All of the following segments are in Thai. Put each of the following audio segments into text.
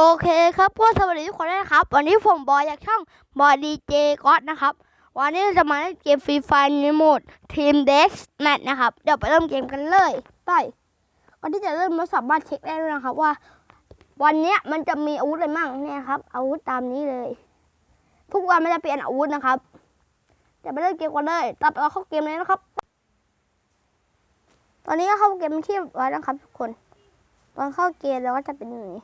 โอเคครับก็สวัสดีทุกคนด้วยนะครับ วันนี้ผมบอยจากช่องบอยดีเจก็อตนะครับ วันนี้เราจะมาเล่นเกมฟรีไฟในโหมดทีมเดสแมทนะครับ เดี๋ยวไปเริ่มเกมกันเลยไปก่อนที่จะเริ่มเราสามารถเช็คได้ด้วยนะครับว่า วันนี้มันจะมีอาวุธอะไรมั่งเนี่ยครับ อาวุธตามนี้เลย ทุกวันมันจะเปลี่ยนอาวุธนะครับเดี๋ยวไปเล่นเกมกันเลยตัดเราเข้าเกมเลยนะครับ ตอนนี้ก็เข้าเกมที่ไว้นะครับ ทุกคน ตอนเข้าเกมเราก็จะเป็นอย่างนี้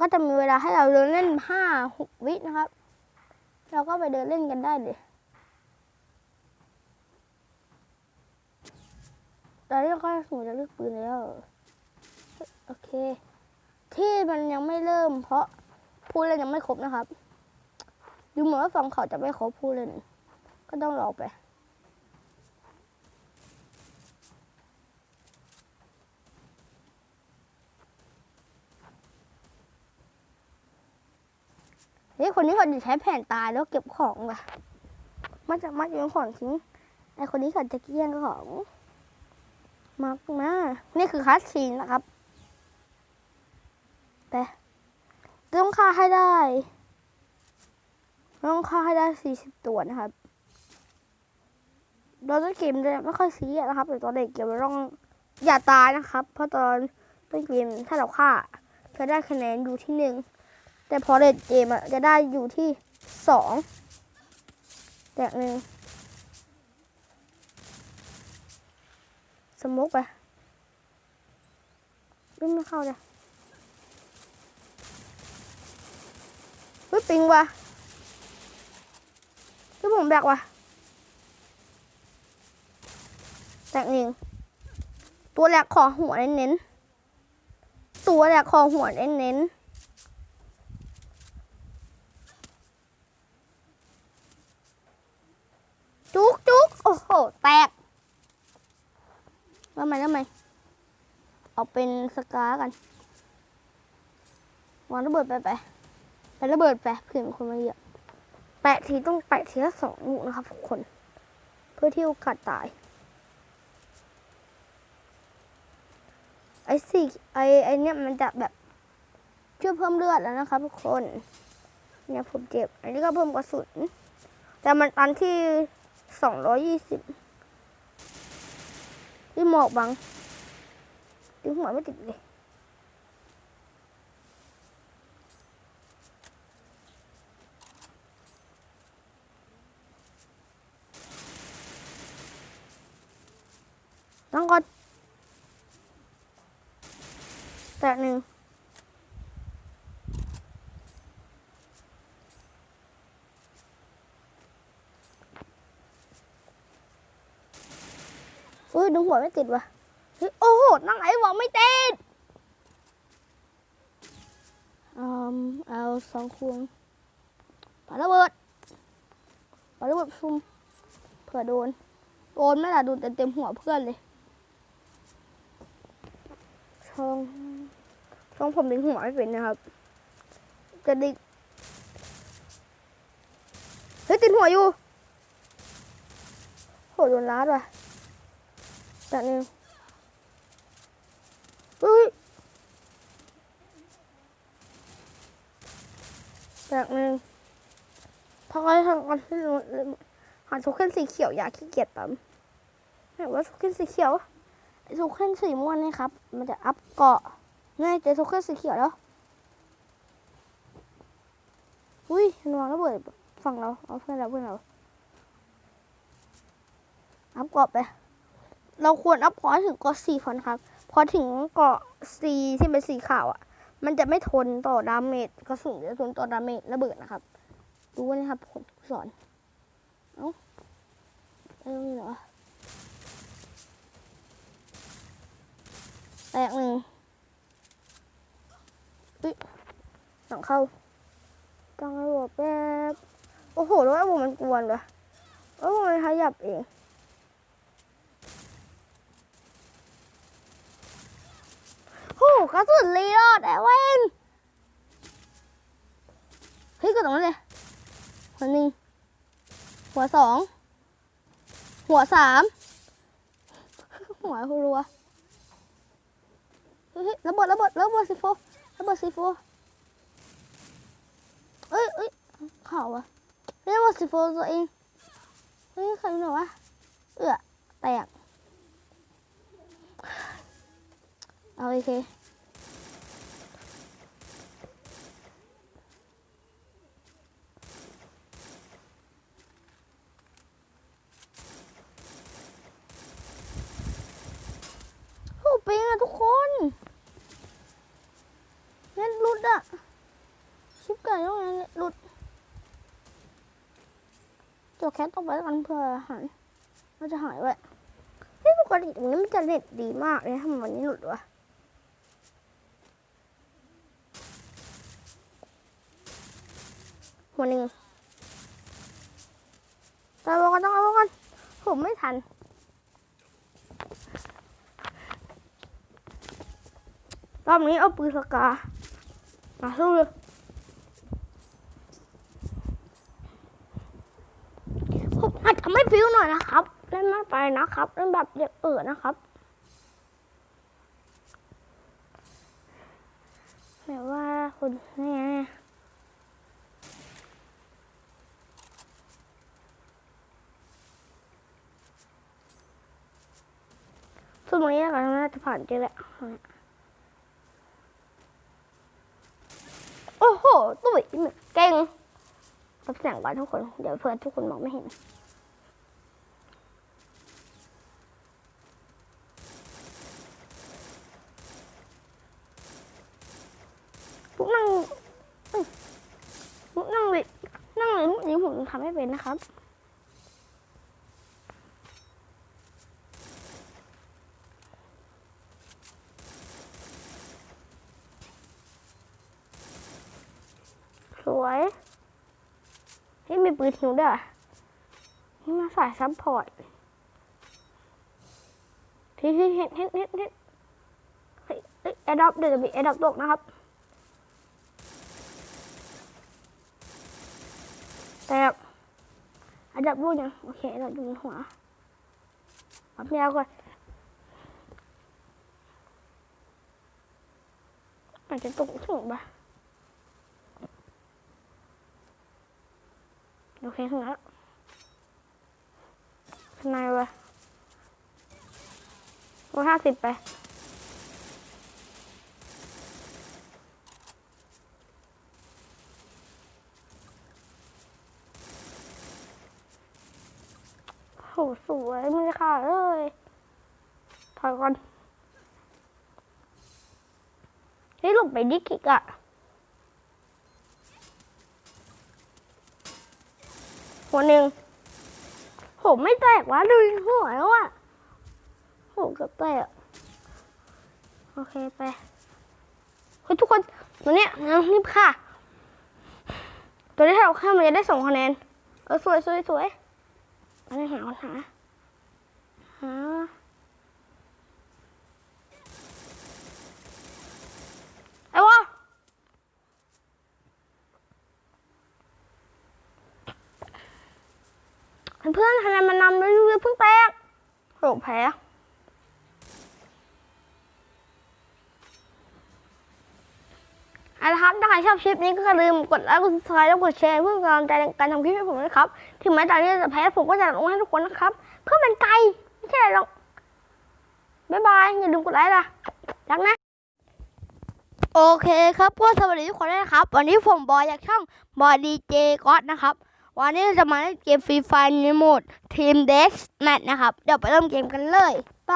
ก็จะมีเวลาให้เราเดินเล่นห้าหกวินะครับ เราก็ไปเดินเล่นกันได้เลยตอนนี้เราก็สมมติจะเลือกปืนแล้ว โอเค ที่มันยังไม่เริ่ม เพราะผู้เล่นยังไม่ครบนะครับ ดูเหมือนว่าฝั่งเขาจะไม่ครบผู้เล่น ก็ต้องรอไป เฮ้ยคนนี้เขาจะใช้แผ่นตายแล้วเก็บของว่ะ มันจะมัดโยนของทิ้งไอคนนี้เขาจะเกี้ยงของมากนะนี่คือคัสซีนนะครับ แต่ต้องฆ่าให้ได้ ต้องฆ่าให้ได้สี่สิบตัวนะครับเราต้นเกมจะไม่ค่อยซีนะครับแต่ตอนเด็กเกมเราต้องอย่าตายนะครับ เพราะตอนต้นเกมถ้าเราฆ่าจะได้คะแนนอยู่ที่หนึ่ง แต่พอเล่นเกมอะจะได้อยู่ที่สองแตกหนึ่งสมมุกไปวิ่งไม่เข้าเลยเฮ้ยปิงว่ะเฮ้ยผมแบกว่ะแตกหนึ่งตัวแรกขอหัวเน้นๆตัวแรกขอหัวเน้นๆ จุกจุกโอ้โห แตกแล้ว ทำไมแล้วทำไม เอาเป็นสกากันวางระเบิดไปไปไประเบิดไปเผื่อมีคนมาเยียบแปะทีต้องแปะทีละสองลูกนะครับทุกคน เพื่อที่โอกาสตาย ไอสี่ไอไอเนี่ยมันจะแบบช่วยเพิ่มเลือดแล้วนะครับทุกคน เนี่ยผมเจ็บ อันนี้ก็เพิ่มกระสุน แต่มันอันที่สองร้อยยี่สิบ ที่หมอกบังดึงหัวไดเลยต้องกดแตะหนึ่งอุ้ยดึงหัวไม่ติดว่ะเฮ้ยโอ้โหนั่งไอ้หัวไม่ติดอืมเอาสองควงปาระเบิดปาระเบิดซุ่มเผื่อโดน โดนไหม่ล่ะโดนเต็มเต็มๆหัวเพื่อนเลยช่องช่องผมดึงหัวไม่เป็นนะครับ จะดึงเฮ้ยติดหัวอยู่โหโดนล้าดว่ะ จากหนึ่งอุ้ยจากหนึ่งพอทำกันที่นู้นหาโทเค็นสีเขียวอย่าขี้เกียจปั๊มไหนว่าโทเค็นสีเขียวไอ้โทเค็นสีม่วงนี่ครับ มันจะอัพเกาะง่ายเจอโทเค็นสีเขียวแล้ว อุ้ยมันวางระเบิดฝั่งเรา เอาเพื่อนเราเพื่อนเรา อัพเกาะไป เราควรอัพพอถึงเกาะสี่ก่อนครับพอถึงเกาะสีที่เป็นสีขาวอะ มันจะไม่ทนต่อดาเมจกระสุนจะทนต่อดาเมจระเบิดนะครับ ดูนะครับผมสอน เอ้าเอ้ยเหรอแตกหนึ่งอุ้ยหลังเข้าจังระบบแป๊บ โอ้โหแล้วไอ้วงมันกวนวะไอ้วงมันขยับเอง โอ้กระสุนรีโหล ดแอเวนเฮ้ยกดตรงนั้นเลยหัวหนึ่งหัวสองหัวสามหัวรัวเฮ้ยเฮ้ยระเบิดระเบิดระเบิดซีโฟระเบิดซีโฟเอ้ยเอ้ยข่าวอะเรียกว่าสิโฟตัวเองเฮ้ยใครหนอวะเอื้อแตกเอาโอเคโอ้ปิงอะทุกคนเน็ตหลุดอะชิปเกิดยังไงเน็ตหลุด จดแคสต้องไปแล้กันเพื่อหายมันจะหายไว้เฮ้ยปกติตรงนี้มันจะเน็ตดีมากเลยทำไมวันนี้หลุดวะหัวหนึ่งตายบอกกันต้องเอากันผมไม่ทันรอบนี้เอาปืนสกามาสู้เลยผมอาจจะไม่ ฟิวหน่อยนะครับ เล่นไม่ไปนะครับเล่นแบบเด็กเอ๋อนะครับแบบว่าคนเนี่ยซึ่งตรงนี้เราน่าจะผ่านเจอแหละโอ้โห ตุ้ยเก่งลดเสียงก่อนทุกคน เดี๋ยวเพื่อนทุกคนมองไม่เห็น พวกนั่งเอ้ยพวกนั่งเลยนั่งเลยพวกนี้ผมทำไม่เป็นนะครับสวยเฮ้ยมีปืนหิวด้วยนี่มาสายซัพพอร์ตที่เห็นเห็นเห็นเห็นเฮ้ยเฮ้ยแอดดอปเดี๋ยวจะมีแอดดอปตกนะครับ แต่อดดอปรู้ยังโอเคแอดดอปอยู่บนหัวปับแนวก่อนอาจจะตกถึงปะโอเคถึงแล้วข้างในวะร้อยห้าสิบไป หสวยมือค่ะเอ้ยถอยก่อนเฮ้ยหลบไปดิกิกอะหัวหนึ่งโหไม่แตกวะดูหัวแล้วอะโหเกือบแตกโอเคไปเฮ้ยทุกคนตัวเนี้ยงั้นรีบค่ะ ตัวนี้ถ้าเราข้ามมันจะได้สองคะแนนเออสวยสวยสวย อะไรหาหาหาไอ้วะเพื่อนทำไมมันนำด้วยเพิ่งแตกโหแพ้ เอาละครับถ้าใครชอบคลิปนี้ก็อย่าลืมกดไลค์กด subscribe แล้วกดแชร์เพื่อกำลังใจในการทำคลิปให้ผมนะครับถึงแม้ตอนนี้จะแพ้ผมก็จะลงให้ทุกคนนะครับ เพื่อเป็นไกลไม่ใช่อะไรหรอกบ๊ายบายอย่าลืมกดไลค์ล่ะรักนะโอเคครับก็สวัสดีทุกคนด้วยนะครับ วันนี้ผมบอยจากช่องบอยดีเจก็อตนะครับ วันนี้เราจะมาเล่นเกมฟรีไฟในโหมดทีมเดสแมทนะครับ เดี๋ยวไปเริ่มเกมกันเลย ไป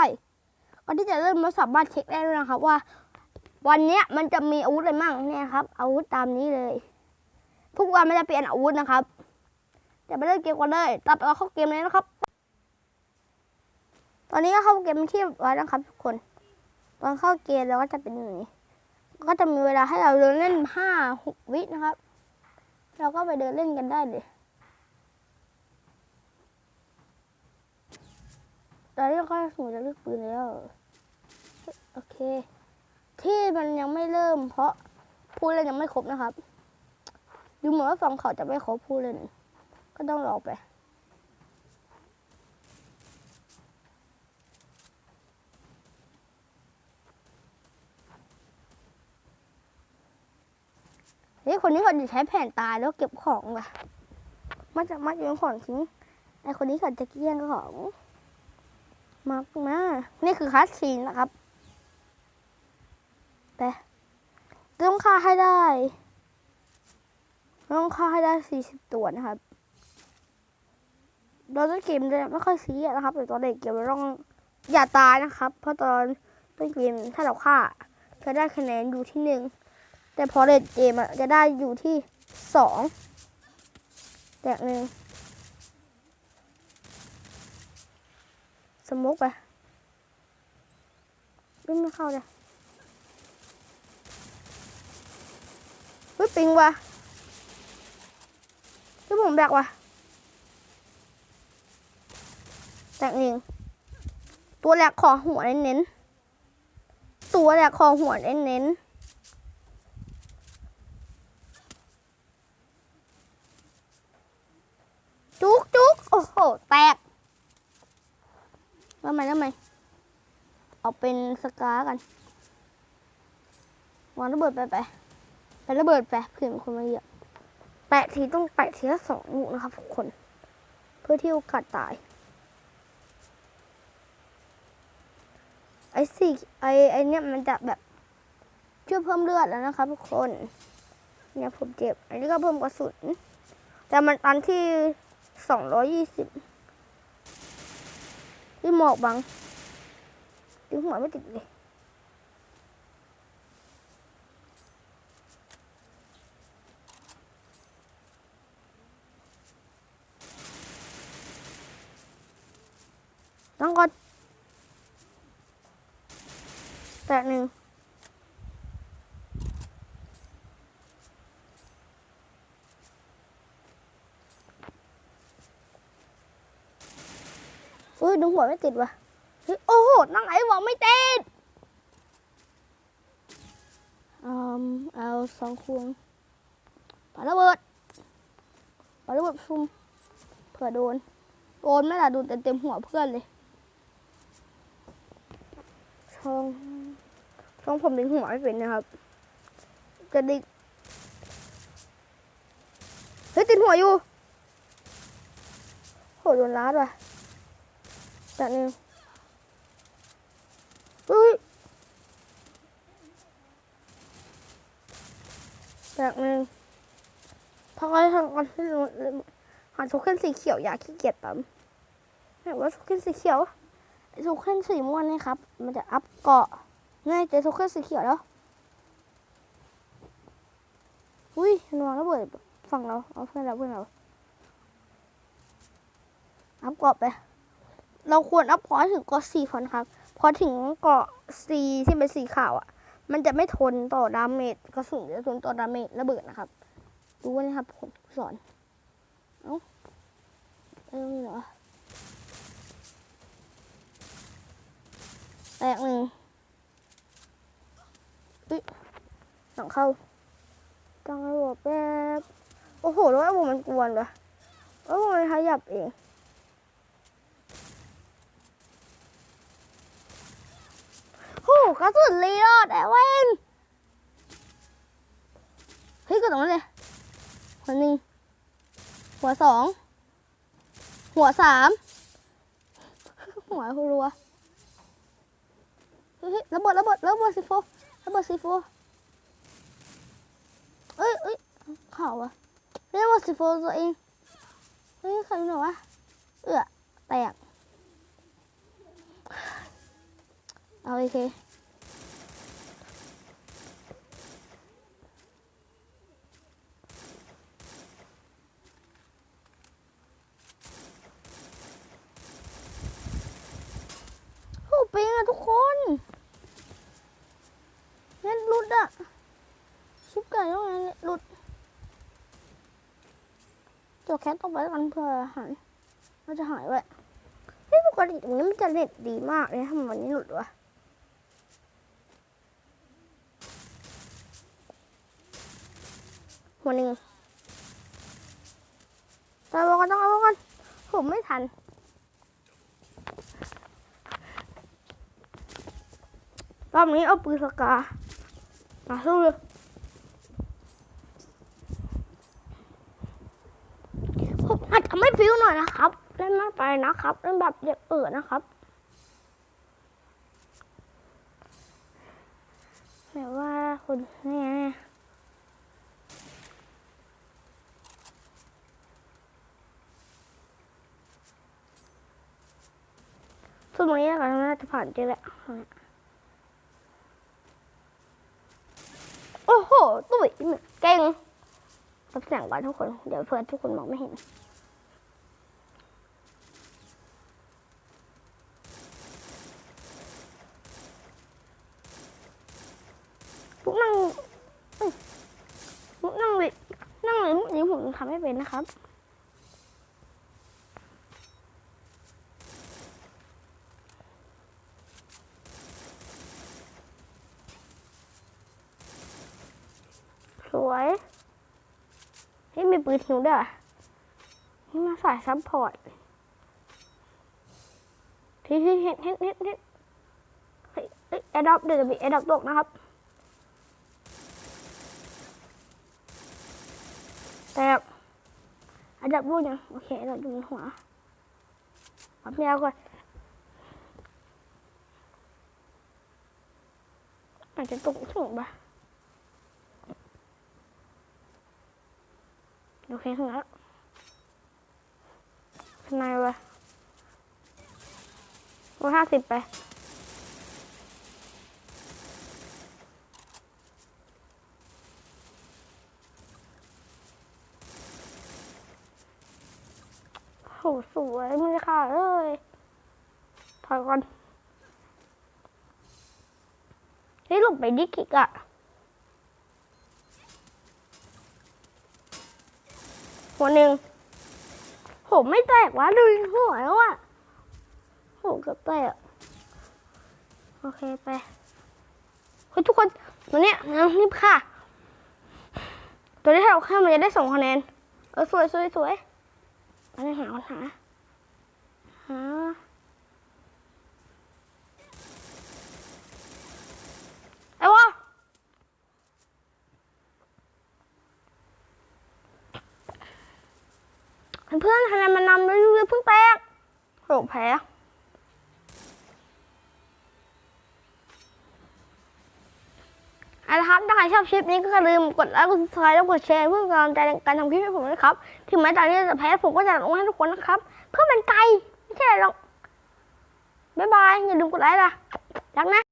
ก่อนที่จะเริ่มเราสามารถเช็คได้ด้วยนะครับว่า วันนี้มันจะมีอาวุธอะไรมั่งเนี่ยครับ อาวุธตามนี้เลย ทุกวันมันจะเปลี่ยนอาวุธนะครับเดี๋ยวไปเริ่มเกมกันเลยตัดเราเข้าเกมเลยนะครับ ตอนนี้ก็เข้าเกมที่เรียบร้อยแล้วครับ ทุกคน ตอนเข้าเกมเราก็จะเป็นอย่างนี้ ก็จะมีเวลาให้เราเดินเล่นห้าหกวินะครับ เราก็ไปเดินเล่นกันได้เลยตอนนี้เราก็สมมติจะเลือกปืนแล้ว โอเค ที่มันยังไม่เริ่ม เพราะผู้เล่นยังไม่ครบนะครับ ดูเหมือนว่าฝั่งเขาจะไม่ครบผู้เล่น ก็ต้องรอไปเฮ้ยคนนี้เขาจะใช้แผ่นตายแล้วเก็บของว่ะมันจะมัดโยนของทิ้งไอคนนี้เขาจะเกี้ยงของ มากมา นี่คือคัสซีนนะครับ แต่ต้องฆ่าให้ได้ต้องฆ่าให้ได้สี่สิบตัวนะครับตอนต้นเกมจะไม่ค่อยซีนะครับแต่ตอนเด็กเกมเราต้องอย่าตายนะครับ เพราะตอนต้นเกมถ้าเราฆ่าจะได้คะแนนอยู่ที่หนึ่งแต่พอเล่นเกมจะได้อยู่ที่สองแตกหนึ่งสมุกไปไม่เข้าเลยเฮ้ย ปิงวะที่ผมแบกวะแตกหนิงตัวแรกขอหัวเน้นๆ ตัวแรกขอหัวเน้นๆจุกจุกโอ้โห แตกแล้วไหมแล้วไหมเอาเป็นสกากันวางระเบิดไปไป ไประเบิดไปเผื่อมีคนมาเหยียบแปะทีต้องแปะทีละสองลูกนะครับทุกคน เพื่อที่โอกาสตายไอ้สี่ไอ้ไอ้เนี่ยมันจะแบบช่วยเพิ่มเลือดแล้วนะครับทุกคนเนี่ยผมเจ็บ อันนี้ก็เพิ่มกระสุน แต่มันตันที่สองร้อยยี่สิบที่หมอกบังดึงหัวไม่ติดเลย ต้องกดแตะหนึ่งอุ้ยดึงหัวไม่ติดว่ะเฮ้ยโอ้โหนั่งไอ้บอกไม่ติดอืมเอาสองควงปาระเบิดปาระเบิดซุ่มเผื่อโดน โดนไหม่ล่ะโดนเต็มเต็มๆหัวเพื่อนเลย ช่องช่องผมดึงหัวไม่เป็นนะครับ จะดึงเฮ้ยติดหัวอยู่โหโดนล้าดว่ะแต่นึงอุ้ยแบบหนึ่งพอไปทำกันที่หาโทเค็นสีเขียว อย่าขี้เกียจปั๊มแบบว่าโทเค็นสีเขียว โทเค็นสีม่วงนี่ครับ มันจะอัพเกาะง่ายเจอโทเค็นสีเขียวแล้ว อุ้ยมันวางระเบิดฝั่งเรา เอาเพื่อนเราเพื่อนเรา อัพเกาะไป เราควรอัพพอถึงเกาะสี่ก่อนครับ พอถึงเกาะสีที่เป็นสีขาวอะ มันจะไม่ทนต่อดาเมจกระสุนจะทนต่อดาเมจระเบิดนะครับ ดูนะครับผมสอน เอ้าเอ้เหรอ แตกหนึ่งอุ๊ยหลังเข้าตั้งระบบแป๊บโอ้โหแล้วไอ้วมันกวนเลยไอ้วงมันขยับเองโอ้กระสุนรีโหลดไอ้เวนเฮ้ยกดตรงนั้นเลยหัวหนึ่งหัวสองหัวสามหัวรัว เฮ้ยระเบิดระเบิดระเบิดซีโฟระเบิดซีโฟเอ้ยเอ้ยข่าวอะระเบิดซีโฟตัวเองเฮ้ยใครหนูวะเอื้อแตกเอาโอเค โอ้ปิงอะทุกคนเน็ตหลุดอะชิปไก่ต้องไงเน็ตหลุด ตัวแคทต้องไปกันเพื่อหายมันจะหายไว้เฮ้ยปกติตรงนี้มันจะเน็ตดีมากเลยทำไมวันนี้หลุดวะหัวหนึ่งตายบอกกันต้องเอากันผมไม่ทันรอบนี้เอาปืนสกามาสู้เลย พิวหน่อยนะครับ เล่นไม่ไปนะครับ เล่นแบบเด็กเอิดนะครับแบบว่าคุณนี่ยซึ่งตรงนี้เราน่าจะผ่านเจอแล้วโอ้โห ตุ้ยเก่งรับเสียงก่อนทุกคน เดี๋ยวเพื่อนทุกคนมองไม่เห็น พวกนั่งเอ้ยพวกนั่งเลยนั่งเลยมุกนี้ผม ทำไม่เป็นนะครับสวยนี่มีปืนหิวด้วยนี่มาสายซัพพอร์ตที่ที่เห็นเห็นเห็นเห็นเฮ้ยแอดดอปเดี๋ยวจะมีแอดดอปตกนะครับ แต่ ดับรูปยังโอเคเราดูบนหัวปรับแนวก่อนอาจจะตกสูงปะโอเคถึงแล้วข้างในวะร้อยห้าสิบไป โหสวยมือค่ะเอ้ยถอยก่อนเฮ้ยหลบไปดิกิกอะหัวหนึ่งโหไม่แตกวะดูหัวแล้วอะโหกือบแตกโอเคไปเฮ้ยทุกคนตัวเนี้ยนะรีบค่ะ ตัวนี้ถ้าเราข้ามมันจะได้สองคะแนน เออสวยสวยสวย อะไรหาปัญหาหาไอ้วะเพื่อนทำไมมันนำเลยเพิ่งแตกโหแพ้ เอาละครับถ้าใครชอบคลิปนี้ก็อย่าลืมกดไลค์กดซับสไครต์แล้วกดแชร์เพื่อกำลังใจในการทำคลิปให้ผมนะครับ ถึงแม้ตอนนี้จะแพ้ผมก็จะลงให้ทุกคนนะครับ เพื่อเป็นไกล ไม่ใช่หรอกบ๊ายบาย อย่าลืมกดไลค์ล่ะรักนะ